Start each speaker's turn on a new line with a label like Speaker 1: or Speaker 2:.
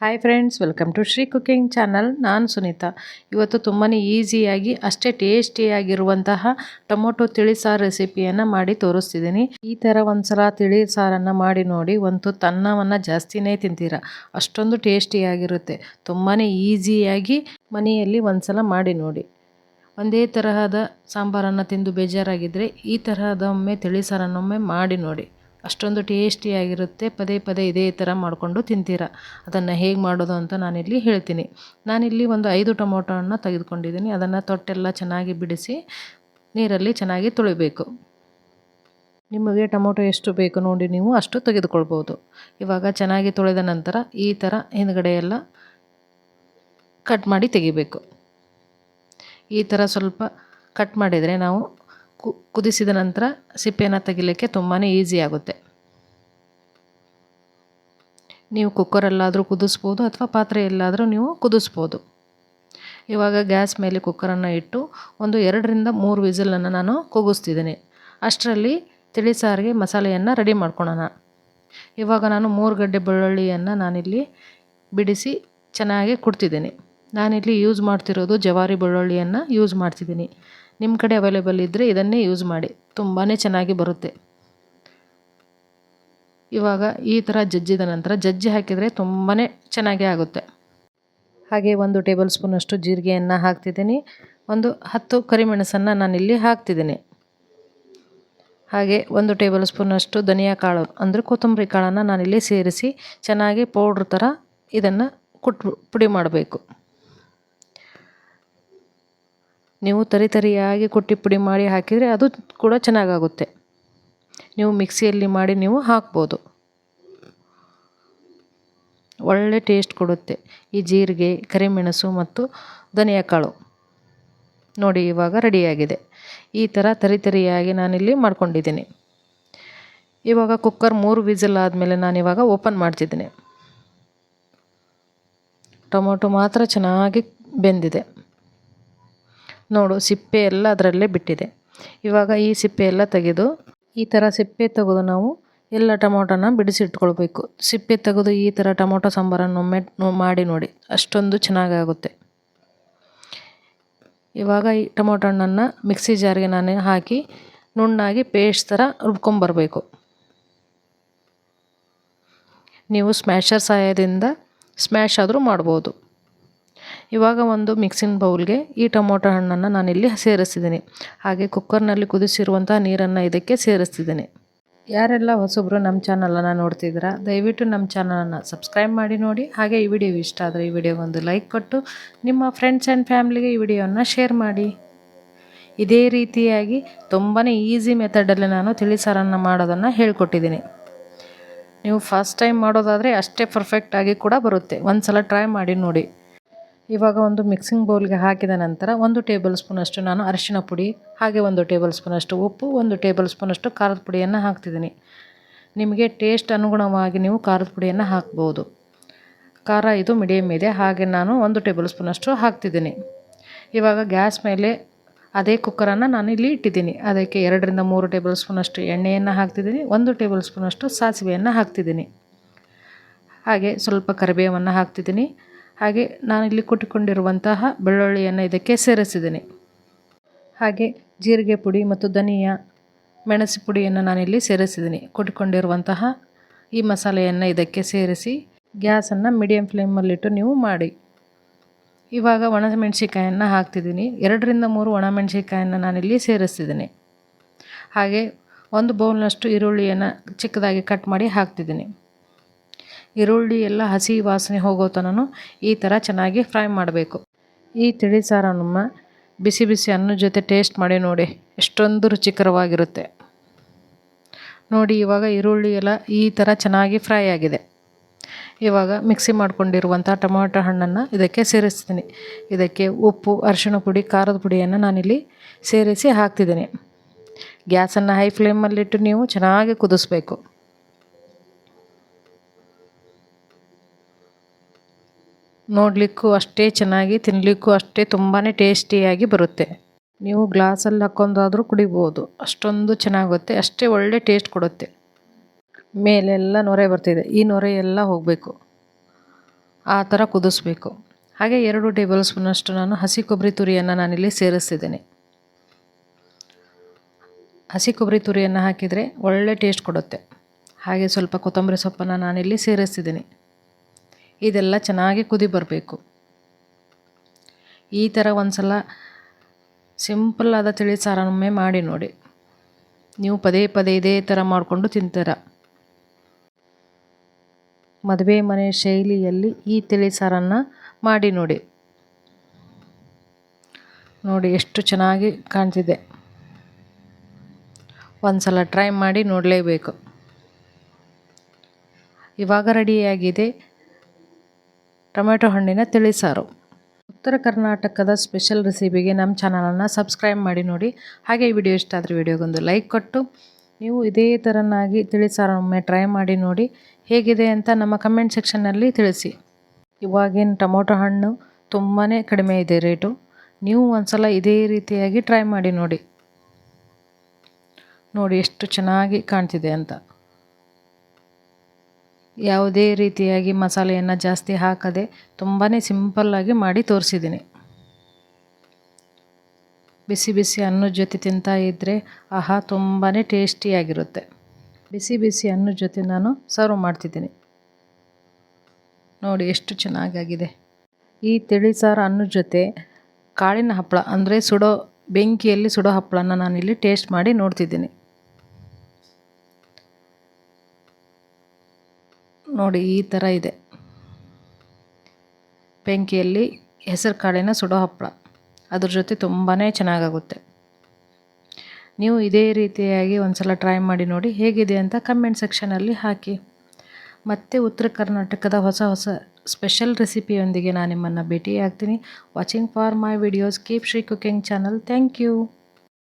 Speaker 1: Hi friends welcome to Shri cooking channel ನಾನು ಸುನೀತಾ. ಇವತ್ತು ತುಂಬಾ ಈಸಿಯಾಗಿ, ಅಷ್ಟೇ ಟೇಸ್ಟಿಯಾಗಿರುವಂತಹ ಟೊಮೊಟೊ ತಿಳಿ ಸಾರು ರೆಸಿಪಿಯನ್ನು ಮಾಡಿ ತೋರಿಸ್ತಿದ್ದೀನಿ. ಈ ಥರ ಒಂದ್ಸಲ ತಿಳಿ ಸಾರನ್ನು ಮಾಡಿ ನೋಡಿ ಒಂದು ತನ್ನವನ್ನು ಜಾಸ್ತಿನೇ ತಿಂತೀರ? ಅಷ್ಟೊಂದು ಟೇಸ್ಟಿಯಾಗಿರುತ್ತೆ. ತುಂಬಾ ಈಸಿಯಾಗಿ ಮನೆಯಲ್ಲಿ ಒಂದ್ಸಲ ಮಾಡಿ ನೋಡಿ. ಒಂದೇ ತರಹದ ಸಾಂಬಾರನ್ನು ತಿಂದು ಬೇಜಾರಾಗಿದ್ದರೆ ಈ ತರಹದೊಮ್ಮೆ ತಿಳಿ ಸಾರನ್ನೊಮ್ಮೆ ಮಾಡಿ ನೋಡಿ. ಅಷ್ಟೊಂದು ಟೇಸ್ಟಿಯಾಗಿರುತ್ತೆ ಪದೇ ಪದೇ ಇದೇ ಥರ ಮಾಡಿಕೊಂಡು ತಿಂತೀರ? ಅದನ್ನು ಹೇಗೆ ಮಾಡೋದು ಅಂತ ನಾನಿಲ್ಲಿ ಹೇಳ್ತೀನಿ. ನಾನಿಲ್ಲಿ ಒಂದು ಐದು ಟೊಮೊಟೊವನ್ನು ತೆಗೆದುಕೊಂಡಿದ್ದೀನಿ. ಅದನ್ನು ತೊಟ್ಟೆಲ್ಲ ಚೆನ್ನಾಗಿ ಬಿಡಿಸಿ ನೀರಲ್ಲಿ ಚೆನ್ನಾಗಿ ತೊಳಿಬೇಕು. ನಿಮಗೆ ಟೊಮೊಟೊ ಎಷ್ಟು ಬೇಕು ನೋಡಿ ನೀವು ಅಷ್ಟು ತೆಗೆದುಕೊಳ್ಬೋದು. ಇವಾಗ ಚೆನ್ನಾಗಿ ತೊಳೆದ ನಂತರ ಈ ಥರ ಹಿಂದ್ಗಡೆ ಎಲ್ಲ ಕಟ್ ಮಾಡಿ ತೆಗಿಬೇಕು. ಈ ಥರ ಸ್ವಲ್ಪ ಕಟ್ ಮಾಡಿದರೆ ನಾವು ಕುದಿಸಿದ ನಂತರ ಸಿಪ್ಪೆಯನ್ನು ತೆಗಿಲಿಕ್ಕೆ ತುಂಬಾ ಈಸಿ ಆಗುತ್ತೆ. ನೀವು ಕುಕ್ಕರಲ್ಲಾದರೂ ಕುದಿಸ್ಬೋದು ಅಥವಾ ಪಾತ್ರೆಯಲ್ಲಾದರೂ ನೀವು ಕುದಿಸ್ಬೋದು. ಇವಾಗ ಗ್ಯಾಸ್ ಮೇಲೆ ಕುಕ್ಕರನ್ನು ಇಟ್ಟು ಒಂದು ಎರಡರಿಂದ ಮೂರು ವಿಸಿಲನ್ನು ನಾನು ಕೂಗಿಸ್ತಿದ್ದೀನಿ ಅಷ್ಟರಲ್ಲಿ ತಿಳಿ ಸಾರಿಗೆ ಮಸಾಲೆಯನ್ನು ರೆಡಿ ಮಾಡ್ಕೊಳ್ಳೋಣ ಇವಾಗ ನಾನು ಮೂರು ಗಡ್ಡೆ ಬೆಳ್ಳುಳ್ಳಿಯನ್ನು ನಾನಿಲ್ಲಿ ಬಿಡಿಸಿ ಚೆನ್ನಾಗಿ ಕುಡ್ತಿದ್ದೀನಿ. ನಾನಿಲ್ಲಿ ಯೂಸ್ ಮಾಡ್ತಿರೋದು ಜವಾರಿ ಬೆಳ್ಳುಳ್ಳಿಯನ್ನು ಯೂಸ್ ಮಾಡ್ತಿದ್ದೀನಿ. ನಿಮ್ಮ ಕಡೆ ಅವೈಲೇಬಲ್ ಇದ್ದರೆ ಇದನ್ನೇ ಯೂಸ್ ಮಾಡಿ. ತುಂಬಾ ಚೆನ್ನಾಗಿ ಬರುತ್ತೆ. ಇವಾಗ ಈ ಥರ ಜಜ್ಜಿದ ನಂತರ ಜಜ್ಜಿ ಹಾಕಿದರೆ ತುಂಬಾ ಚೆನ್ನಾಗಿ ಆಗುತ್ತೆ. ಹಾಗೆ ಒಂದು ಟೇಬಲ್ ಸ್ಪೂನಷ್ಟು ಜೀರಿಗೆಯನ್ನು ಹಾಕ್ತಿದ್ದೀನಿ. ಒಂದು ಹತ್ತು ಕರಿಮೆಣಸನ್ನು ನಾನಿಲ್ಲಿ ಹಾಕ್ತಿದ್ದೀನಿ. ಹಾಗೆ ಒಂದು ಟೇಬಲ್ ಸ್ಪೂನಷ್ಟು ಧನಿಯಾ ಕಾಳು ಅಂದರೆ ಕೊತ್ತಂಬರಿ ಕಾಳನ್ನು ನಾನಿಲ್ಲಿ ಸೇರಿಸಿ ಚೆನ್ನಾಗಿ ಪೌಡ್ರ್ ಥರ ಇದನ್ನು ಕುಟ್ ಪುಡಿ ಮಾಡಬೇಕು. ನೀವು ತರಿ ತರಿಯಾಗಿ ಕುಟ್ಟಿ ಪುಡಿ ಮಾಡಿ ಹಾಕಿದರೆ ಅದು ಕೂಡ ಚೆನ್ನಾಗಾಗುತ್ತೆ. ನೀವು ಮಿಕ್ಸಿಯಲ್ಲಿ ಮಾಡಿ ನೀವು ಹಾಕ್ಬೋದು. ಒಳ್ಳೆ ಟೇಸ್ಟ್ ಕೊಡುತ್ತೆ. ಈ ಜೀರಿಗೆ, ಕರಿಮೆಣಸು ಮತ್ತು ಧನಿಯಾ ಕಾಳು ನೋಡಿ ಇವಾಗ ರೆಡಿಯಾಗಿದೆ. ಈ ಥರ ತರಿ ತರಿಯಾಗಿ ನಾನಿಲ್ಲಿ ಮಾಡ್ಕೊಂಡಿದ್ದೀನಿ. ಇವಾಗ ಕುಕ್ಕರ್ ಮೂರು ವಿಸಿಲ್ ಆದಮೇಲೆ ನಾನಿವಾಗ ಓಪನ್ ಮಾಡ್ತಿದ್ದೀನಿ. ಟೊಮೊಟೊ ಮಾತ್ರ ಚೆನ್ನಾಗಿ ಬೆಂದಿದೆ. ನೋಡು, ಸಿಪ್ಪೆ ಎಲ್ಲ ಅದರಲ್ಲೇ ಬಿಟ್ಟಿದೆ. ಇವಾಗ ಈ ಸಿಪ್ಪೆ ಎಲ್ಲ ತೆಗೆದು, ಈ ಥರ ಸಿಪ್ಪೆ ತೆಗೆದು ನಾವು ಎಲ್ಲ ಟೊಮೊಟೊನ ಬಿಡಿಸಿಟ್ಕೊಳ್ಬೇಕು. ಸಿಪ್ಪೆ ತೆಗೆದು ಈ ಥರ ಟೊಮೊಟೊ ಸಾಂಬಾರನ್ನು ಒಮ್ಮೆ ಮಾಡಿ ನೋಡಿ, ಅಷ್ಟೊಂದು ಚೆನ್ನಾಗಾಗುತ್ತೆ ಇವಾಗ ಈ ಟೊಮೊಟೊ ಹಣ್ಣನ್ನು ಮಿಕ್ಸಿ ಜಾರಿಗೆ ನಾನು ಹಾಕಿ ನುಣ್ಣಾಗಿ ಪೇಸ್ಟ್ ಥರ ರುಬ್ಕೊಂಬರ್ಬೇಕು. ನೀವು ಸ್ಮ್ಯಾಶರ್ ಸಹಾಯದಿಂದ ಸ್ಮ್ಯಾಶ್ ಆದರೂ ಮಾಡ್ಬೋದು. ಇವಾಗ ಒಂದು ಮಿಕ್ಸಿಂಗ್ ಬೌಲ್ಗೆ ಈ ಟೊಮೊಟೊ ಹಣ್ಣನ್ನು ನಾನಿಲ್ಲಿ ಸೇರಿಸ್ತಿದ್ದೀನಿ. ಹಾಗೆ ಕುಕ್ಕರ್ನಲ್ಲಿ ಕುದಿಸಿರುವಂಥ ನೀರನ್ನು ಇದಕ್ಕೆ ಸೇರಿಸ್ತಿದ್ದೀನಿ. ಯಾರೆಲ್ಲ ಹೊಸಬ್ರು ನಮ್ಮ ಚಾನಲನ್ನು ನೋಡ್ತಿದ್ದೀರಾ, ದಯವಿಟ್ಟು ನಮ್ಮ ಚಾನಲನ್ನು ಸಬ್ಸ್ಕ್ರೈಬ್ ಮಾಡಿ ನೋಡಿ. ಹಾಗೆ ಈ ವಿಡಿಯೋ ಇಷ್ಟ ಆದರೆ ಈ ವಿಡಿಯೋಗೊಂದು ಲೈಕ್ ಕೊಟ್ಟು ನಿಮ್ಮ ಫ್ರೆಂಡ್ಸ್ ಆ್ಯಂಡ್ ಫ್ಯಾಮ್ಲಿಗೆ ಈ ವಿಡಿಯೋನ ಶೇರ್ ಮಾಡಿ. ಇದೇ ರೀತಿಯಾಗಿ ತುಂಬಾ ಈಸಿ ಮೆಥಡಲ್ಲಿ ನಾನು ತಿಳಿಸಾರನ್ನು ಮಾಡೋದನ್ನು ಹೇಳ್ಕೊಟ್ಟಿದ್ದೀನಿ. ನೀವು ಫಸ್ಟ್ ಟೈಮ್ ಮಾಡೋದಾದರೆ ಅಷ್ಟೇ ಪರ್ಫೆಕ್ಟಾಗಿ ಕೂಡ ಬರುತ್ತೆ. ಒಂದು ಸಲ ಟ್ರೈ ಮಾಡಿ ನೋಡಿ. ಇವಾಗ ಒಂದು ಮಿಕ್ಸಿಂಗ್ ಬೌಲ್ಗೆ ಹಾಕಿದ ನಂತರ ಒಂದು ಟೇಬಲ್ ಸ್ಪೂನಷ್ಟು ನಾನು ಅರಿಶಿನ ಪುಡಿ, ಹಾಗೆ ಒಂದು ಟೇಬಲ್ ಸ್ಪೂನಷ್ಟು ಉಪ್ಪು, ಒಂದು ಟೇಬಲ್ ಸ್ಪೂನಷ್ಟು ಖಾರದ ಪುಡಿಯನ್ನು ಹಾಕ್ತಿದ್ದೀನಿ. ನಿಮಗೆ ಟೇಸ್ಟ್ ಅನುಗುಣವಾಗಿ ನೀವು ಖಾರದ ಪುಡಿಯನ್ನು ಹಾಕ್ಬೋದು. ಖಾರ ಇದು ಮೀಡಿಯಮ್ ಇದೆ, ಹಾಗೆ ನಾನು ಒಂದು ಟೇಬಲ್ ಸ್ಪೂನಷ್ಟು ಹಾಕ್ತಿದ್ದೀನಿ. ಇವಾಗ ಗ್ಯಾಸ್ ಮೇಲೆ ಅದೇ ಕುಕ್ಕರನ್ನು ನಾನು ಇಲ್ಲಿ ಇಟ್ಟಿದ್ದೀನಿ. ಅದಕ್ಕೆ ಎರಡರಿಂದ ಮೂರು ಟೇಬಲ್ ಸ್ಪೂನಷ್ಟು ಎಣ್ಣೆಯನ್ನು ಹಾಕ್ತಿದ್ದೀನಿ, ಒಂದು ಟೇಬಲ್ ಸ್ಪೂನಷ್ಟು ಸಾಸಿವೆಯನ್ನು ಹಾಕ್ತಿದ್ದೀನಿ. ಹಾಗೆ ಸ್ವಲ್ಪ ಕರಿಬೇವನ್ನು ಹಾಕ್ತಿದ್ದೀನಿ. ಹಾಗೆ ನಾನಿಲ್ಲಿ ಕುಟ್ಟಿಕೊಂಡಿರುವಂತಹ ಬೆಳ್ಳುಳ್ಳಿಯನ್ನು ಇದಕ್ಕೆ ಸೇರಿಸಿದ್ದೀನಿ. ಹಾಗೆ ಜೀರಿಗೆ ಪುಡಿ ಮತ್ತು ಧನಿಯಾ, ಮೆಣಸು ಪುಡಿಯನ್ನು ನಾನಿಲ್ಲಿ ಸೇರಿಸಿದ್ದೀನಿ. ಕುಟ್ಕೊಂಡಿರುವಂತಹ ಈ ಮಸಾಲೆಯನ್ನು ಇದಕ್ಕೆ ಸೇರಿಸಿ ಗ್ಯಾಸನ್ನು ಮೀಡಿಯಮ್ ಫ್ಲೇಮಲ್ಲಿಟ್ಟು ನೀವು ಮಾಡಿ. ಇವಾಗ ಒಣಮೆಣ್ಸಿಕಾಯನ್ನು ಹಾಕ್ತಿದ್ದೀನಿ. ಎರಡರಿಂದ ಮೂರು ಒಣಮೆಣ್ಸಿಕಾಯನ್ನು ನಾನಿಲ್ಲಿ ಸೇರಿಸ್ತಿದ್ದೀನಿ ಹಾಗೆ ಒಂದು ಬೌಲ್ನಷ್ಟು ಈರುಳ್ಳಿಯನ್ನು ಚಿಕ್ಕದಾಗಿ ಕಟ್ ಮಾಡಿ ಹಾಕ್ತಿದ್ದೀನಿ. ಈರುಳ್ಳಿ ಎಲ್ಲ ಹಸಿ ವಾಸನೆ ಹೋಗೋ ತನಕ ಈ ಥರ ಚೆನ್ನಾಗಿ ಫ್ರೈ ಮಾಡಬೇಕು. ಈ ತಿಳಿ ಸಾರನ್ನು ಬಿಸಿ ಬಿಸಿ ಅನ್ನ ಜೊತೆ ಟೇಸ್ಟ್ ಮಾಡಿ ನೋಡಿ, ಎಷ್ಟೊಂದು ರುಚಿಕರವಾಗಿರುತ್ತೆ. ನೋಡಿ, ಇವಾಗ ಈರುಳ್ಳಿ ಎಲ್ಲ ಈ ಥರ ಚೆನ್ನಾಗಿ ಫ್ರೈ ಆಗಿದೆ. ಇವಾಗ ಮಿಕ್ಸಿ ಮಾಡ್ಕೊಂಡಿರುವಂಥ ಟೊಮೊಟೊ ಹಣ್ಣನ್ನು ಇದಕ್ಕೆ ಸೇರಿಸ್ತೀನಿ. ಇದಕ್ಕೆ ಉಪ್ಪು, ಅರಿಶಿಣ ಪುಡಿ, ಖಾರದ ಪುಡಿಯನ್ನು ನಾನಿಲ್ಲಿ ಸೇರಿಸಿ ಹಾಕ್ತಿದ್ದೀನಿ. ಗ್ಯಾಸನ್ನು ಹೈ ಫ್ಲೇಮಲ್ಲಿಟ್ಟು ನೀವು ಚೆನ್ನಾಗಿ ಕುದಿಸ್ಬೇಕು. ನೋಡಲಿಕ್ಕೂ ಅಷ್ಟೇ ಚೆನ್ನಾಗಿ ತಿನ್ನಲಿಕ್ಕೂ ಅಷ್ಟೇ ತುಂಬಾ ಟೇಸ್ಟಿಯಾಗಿ ಬರುತ್ತೆ. ನೀವು ಗ್ಲಾಸಲ್ಲಿ ಹಾಕ್ಕೊಂಡಾದರೂ ಕುಡಿಬೋದು. ಅಷ್ಟೊಂದು ಚೆನ್ನಾಗುತ್ತೆ, ಅಷ್ಟೇ ಒಳ್ಳೆ ಟೇಸ್ಟ್ ಕೊಡುತ್ತೆ. ಮೇಲೆಲ್ಲ ನೊರೆ ಬರ್ತಿದೆ, ಈ ನೊರೆ ಎಲ್ಲ ಹೋಗಬೇಕು. ಆ ಥರ ಕುದಿಸ್ಬೇಕು. ಹಾಗೆ ಎರಡು ಟೇಬಲ್ ಸ್ಪೂನಷ್ಟು ನಾನು ಹಸಿ ಕೊಬ್ಬರಿ ತುರಿಯನ್ನು ನಾನಿಲ್ಲಿ ಸೇರಿಸ್ತಿದ್ದೀನಿ. ಹಸಿ ಕೊಬ್ಬರಿ ತುರಿಯನ್ನು ಹಾಕಿದರೆ ಒಳ್ಳೆ ಟೇಸ್ಟ್ ಕೊಡುತ್ತೆ. ಹಾಗೆ ಸ್ವಲ್ಪ ಕೊತ್ತಂಬರಿ ಸೊಪ್ಪನ್ನು ನಾನಿಲ್ಲಿ ಸೇರಿಸ್ತಿದ್ದೀನಿ. ಇದೆಲ್ಲ ಚೆನ್ನಾಗಿ ಕುದಿ ಬರಬೇಕು. ಈ ಥರ ಒಂದು ಸಲ ಸಿಂಪಲ್ ಆದ ತಿಳಿ ಸಾರನ್ನೊಮ್ಮೆ ಮಾಡಿ ನೋಡಿ. ನೀವು ಪದೇ ಪದೇ ಇದೇ ಥರ ಮಾಡಿಕೊಂಡು ತಿಂತೀರ. ಮದುವೆ ಮನೆ ಶೈಲಿಯಲ್ಲಿ ಈ ತಿಳಿ ಸಾರನ್ನು ಮಾಡಿ ನೋಡಿ. ನೋಡಿ ಎಷ್ಟು ಚೆನ್ನಾಗಿ ಕಾಣ್ತಿದೆ. ಒಂದು ಸಲ ಟ್ರೈ ಮಾಡಿ ನೋಡಲೇಬೇಕು. ಇವಾಗ ರೆಡಿಯಾಗಿದೆ ಟೊಮೆಟೊ ಹಣ್ಣಿನ ತಿಳಿಸಾರು ಉತ್ತರ ಕರ್ನಾಟಕದ ಸ್ಪೆಷಲ್ ರೆಸಿಪಿಗೆ ನಮ್ಮ ಚಾನಲನ್ನು ಸಬ್ಸ್ಕ್ರೈಬ್ ಮಾಡಿ ನೋಡಿ. ಹಾಗೆ ಈ ವಿಡಿಯೋ ಇಷ್ಟ ಆದರೆ ವಿಡಿಯೋಗೊಂದು ಲೈಕ್ ಕೊಟ್ಟು, ನೀವು ಇದೇ ಥರನಾಗಿ ತಿಳಿಸಾರೊಮ್ಮೆ ಟ್ರೈ ಮಾಡಿ ನೋಡಿ ಹೇಗಿದೆ ಅಂತ ನಮ್ಮ ಕಮೆಂಟ್ ಸೆಕ್ಷನ್ನಲ್ಲಿ ತಿಳಿಸಿ. ಇವಾಗಿನ ಟೊಮೊಟೊ ಹಣ್ಣು ತುಂಬಾ ಕಡಿಮೆ ಇದೆ ರೇಟು ನೀವು ಒಂದ್ಸಲ ಇದೇ ರೀತಿಯಾಗಿ ಟ್ರೈ ಮಾಡಿ ನೋಡಿ. ನೋಡಿ ಎಷ್ಟು ಚೆನ್ನಾಗಿ ಕಾಣ್ತಿದೆ ಅಂತ. ಯಾವುದೇ ರೀತಿಯಾಗಿ ಮಸಾಲೆಯನ್ನು ಜಾಸ್ತಿ ಹಾಕದೆ ತುಂಬಾ ಸಿಂಪಲ್ಲಾಗಿ ಮಾಡಿ ತೋರಿಸಿದ್ದೀನಿ. ಬಿಸಿ ಬಿಸಿ ಅನ್ನದ ಜೊತೆ ತಿಂತಾ ಇದ್ದರೆ ಆಹಾ ತುಂಬಾ ಟೇಸ್ಟಿಯಾಗಿರುತ್ತೆ ಬಿಸಿ ಬಿಸಿ ಅನ್ನದ ಜೊತೆ ನಾನು ಸರ್ವ್ ಮಾಡ್ತಿದ್ದೀನಿ. ನೋಡಿ ಎಷ್ಟು ಚೆನ್ನಾಗಾಗಿದೆ. ಈ ತಿಳಿ ಸಾರು ಅನ್ನದ ಜೊತೆ ಕಾಳಿನ ಹಪ್ಪಳ ಅಂದರೆ ಸುಡೋ ಬೆಂಕಿಯಲ್ಲಿ ಸುಡೋ ಹಪ್ಪಳನ ನಾನಿಲ್ಲಿ ಟೇಸ್ಟ್ ಮಾಡಿ ನೋಡ್ತಿದ್ದೀನಿ. ನೋಡಿ, ಈ ಥರ ಇದೆ. ಬೆಂಕಿಯಲ್ಲಿ ಹೆಸರು ಕಾಳಿನ ಸುಡೋ ಹಪ್ಪಳ ಅದ್ರ ಜೊತೆ ತುಂಬಾ ಚೆನ್ನಾಗಾಗುತ್ತೆ. ನೀವು ಇದೇ ರೀತಿಯಾಗಿ ಒಂದು ಸಲ ಟ್ರೈ ಮಾಡಿ ನೋಡಿ ಹೇಗಿದೆ ಅಂತ ಕಮೆಂಟ್ ಸೆಕ್ಷನಲ್ಲಿ ಹಾಕಿ. ಮತ್ತೆ ಉತ್ತರ ಕರ್ನಾಟಕದ ಹೊಸ ಹೊಸ ಸ್ಪೆಷಲ್ ರೆಸಿಪಿಯೊಂದಿಗೆ ನಾನು ನಿಮ್ಮನ್ನು ಭೇಟಿಯಾಗ್ತೀನಿ. Watching for my videos keep Shri cooking channel thank you